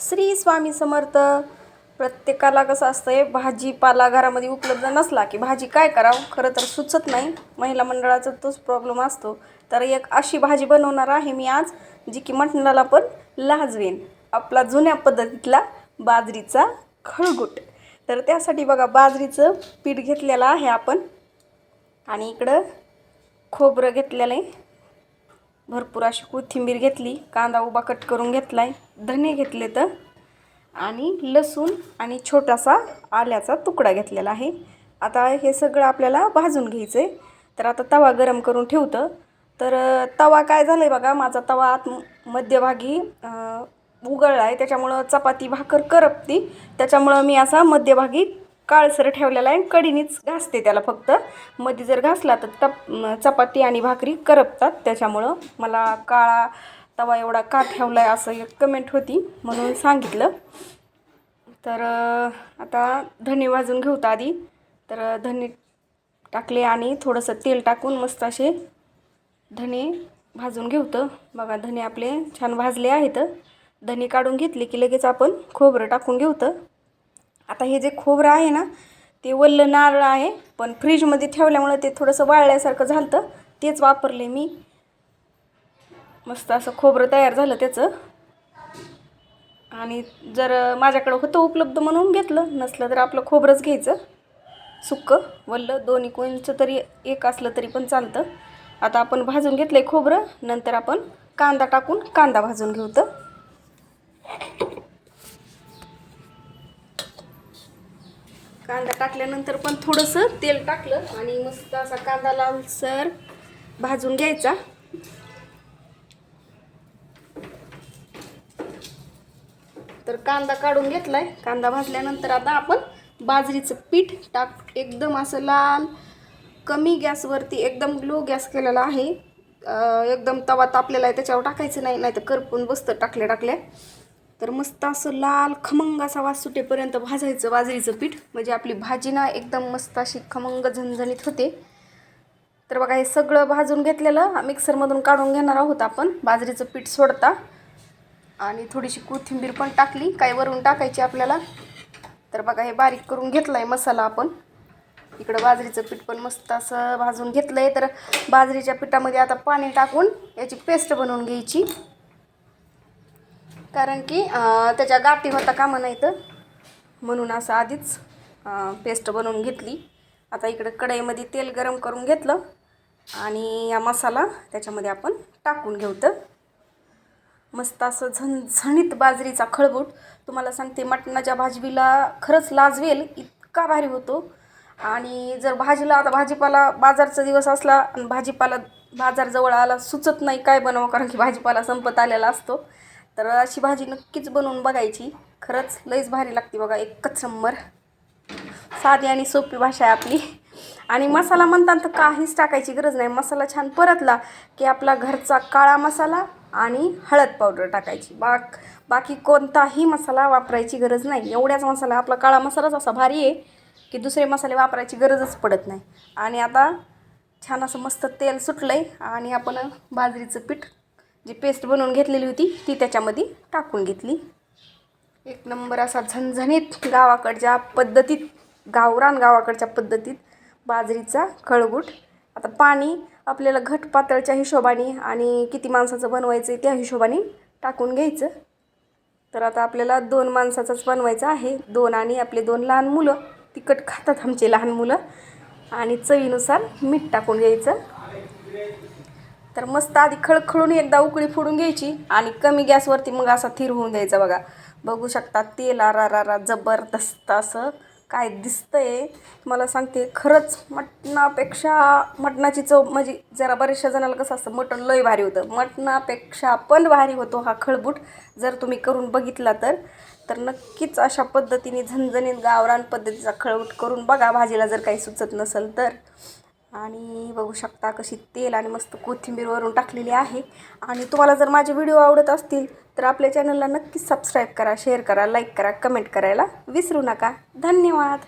श्री स्वामी समर्थ. प्रत्येकाला कसं असतंय भाजीपाला घरामध्ये उपलब्ध नसला की भाजी काय करावं? खरं तर सुचत नाही. महिला मंडळाचा तोच प्रॉब्लेम असतो. तर एक अशी भाजी बनवणार आहे मी आज जी की मटणाला पण लाजवेन. आपला जुन्या पद्धतीतला बाजरीचा खळगुट. तर त्यासाठी बघा बाजरीचं पीठ घेतलेलं आहे आपण. आणि इकडं खोबरं घेतलेलं आहे. भरपूर अशी कोथिंबीर घेतली कांदा उभा कट करून घेतला आहे धने घेतले तर. आणि लसूण आणि छोटासा आल्याचा तुकडा घेतलेला आहे. आता हे सगळं आपल्याला भाजून घ्यायचं आहे तर आता तवा गरम करून ठेवतं. तर तवा काय झालं आहे बघा माझा तवा आत मध्यभागी उगळला आहे. त्याच्यामुळं चपाती भाकर करपती. त्याच्यामुळं मी असा मध्यभागी काळसर ठेवलेला आहे कडीनीच घासते त्याला फक्त. मध्ये जर घासला तर तप चपाती आणि भाकरी करपतात. त्याच्यामुळं मला काळा तवा एवढा का ठेवला आहे असं एक कमेंट होती म्हणून सांगितलं. तर आता धने भाजून घेऊ आधी. तर धने टाकले आणि थोडंसं तेल टाकून मस्त असे धने भाजून घेवतं बघा धने आपले छान भाजले आहेत. धने काढून घेतले की लगेच आपण खोबरं टाकून घेवतं आता हे जे खोबरं आहे ना ते वल्लं नारळ आहे पण फ्रीजमध्ये ठेवल्यामुळं ते थोडंसं वाळल्यासारखं झालं तेच वापरले मी. मस्त असं खोबरं तयार झालं त्याचं. आणि जर माझ्याकडं होतं उपलब्ध म्हणून घेतलं नसलं तर आपलं खोबरंच घ्यायचं. सुक्कं वल्लं दोन्ही कोणचं तरी एक असलं तरी पण चालतं. आता आपण भाजून घेतलं आहे खोबरं नंतर आपण कांदा टाकून कांदा भाजून घेऊ तर. कांदा टाकल्यानंतर पण थोडंसं तेल टाकलं आणि मस्त असा कांदा लालसर भाजून घ्यायचा. तर कांदा काढून घेतलाय. कांदा भाजल्यानंतर आता आपण बाजरीचं पीठ टाक एकदम असं लाल कमी गॅसवरती एकदम लो गॅस केलेला आहे. एकदम तवा तापलेला आहे त्याच्यावर टाकायचं नाही नाही तर करपून बसतं टाकल्या टाकल्या तर मस्त असं लाल खमंग असा वास सुटेपर्यंत भाजायचं बाजरीचं पीठ. म्हणजे आपली भाजी ना एकदम मस्त अशी खमंग झणझणीत होते. तर बघा हे सगळं भाजून घेतलेलं मिक्सरमधून काढून घेणार आहोत आपण. बाजरीचं पीठ सोडता. आणि थोडीशी कोथिंबीर पण टाकली. काय वरून टाकायची आपल्याला? तर बघा हे बारीक करून घेतलं आहे मसाला आपण. इकडं बाजरीचं पीठ पण मस्त असं भाजून घेतलं आहे तर बाजरीच्या पिठामध्ये आता पाणी टाकून याची पेस्ट बनवून घ्यायची. कारण की त्याच्या गाठी होता कामा नाही तर. म्हणून असं आधीच पेस्ट बनवून घेतली. आता इकडं कढईमध्ये तेल गरम करून घेतलं. आणि या मसाला त्याच्यामध्ये आपण टाकून घेऊ मस्त असं झणझणीत बाजरीचा खळबूट. तुम्हाला सांगते मटणाच्या भाजीला खरंच लाजवेल इतका भारी होतो. आणि जर भाजीला आता भाजीपाला बाजारचा दिवस असला आणि भाजीपाला बाजार जवळ आला सुचत नाही काय बनवावं कारण की भाजीपाला संपत आलेला असतो. तर अशी भाजी नक्कीच बनवून बघायची. खरंच लईच भारी लागते बघा एकच नंबर. साधी आणि सोपी भाषा आहे आपली. आणि मसाला म्हणतात तर काहीच टाकायची गरज नाही. मसाला छान परतला की आपला घरचा काळा मसाला आणि हळद पावडर टाकायची. बाक बाकी कोणताही मसाला वापरायची गरज नाही. एवढ्याच मसाला आपला काळा मसालाच असा भारी आहे की दुसरे मसाले वापरायची गरजच पडत नाही. आणि आता छान असं मस्त तेल सुटलं आहे आणि आपण बाजरीचं पीठ जी पेस्ट बनवून घेतलेली होती ती त्याच्यामध्ये टाकून घेतली. एक नंबर असा झणझणीत गावाकडच्या पद्धतीत गावरान गावाकडच्या पद्धतीत बाजरीचा खळगूट आता पाणी आपल्याला घट पातळच्या हिशोबाने आणि किती माणसाचं बनवायचं आहे त्या हिशोबाने टाकून घ्यायचं. तर आता आपल्याला दोन माणसाचाच बनवायचं आहे. दोन आणि आपले दोन लहान मुलं. तिखट खातात आमचे लहान मुलं. आणि चवीनुसार मीठ टाकून घ्यायचं. तर मस्त आधी खळखळून एकदा उकळी फोडून घ्यायची आणि कमी गॅसवरती मग असा थीर होऊन द्यायचा बघा. बघू शकता तेल आरा रा रा जबरदस्त असं काय दिसतंय. मला सांगते खरंच मटणापेक्षा मटणाची चव म्हणजे जरा बऱ्याचशा जणाला कसं असतं मटण लय भारी होतं. मटणापेक्षा पण भारी होतो हा खळबूट. जर तुम्ही करून बघितला तर तर नक्कीच अशा पद्धतीने झणझणीत गावरान पद्धतीचा खळबूट करून बघा. भाजीला जर काही सुचत नसेल तर. आणि बघू शकता कशी तेल आणि मस्त कोथिंबीर वरून टाकलेली आहे. आणि तुम्हाला जर माझे व्हिडिओ आवडत असतील तर आपल्या चॅनलला नक्कीच सबस्क्राईब करा शेअर करा लाईक करा कमेंट करायला विसरू नका. धन्यवाद.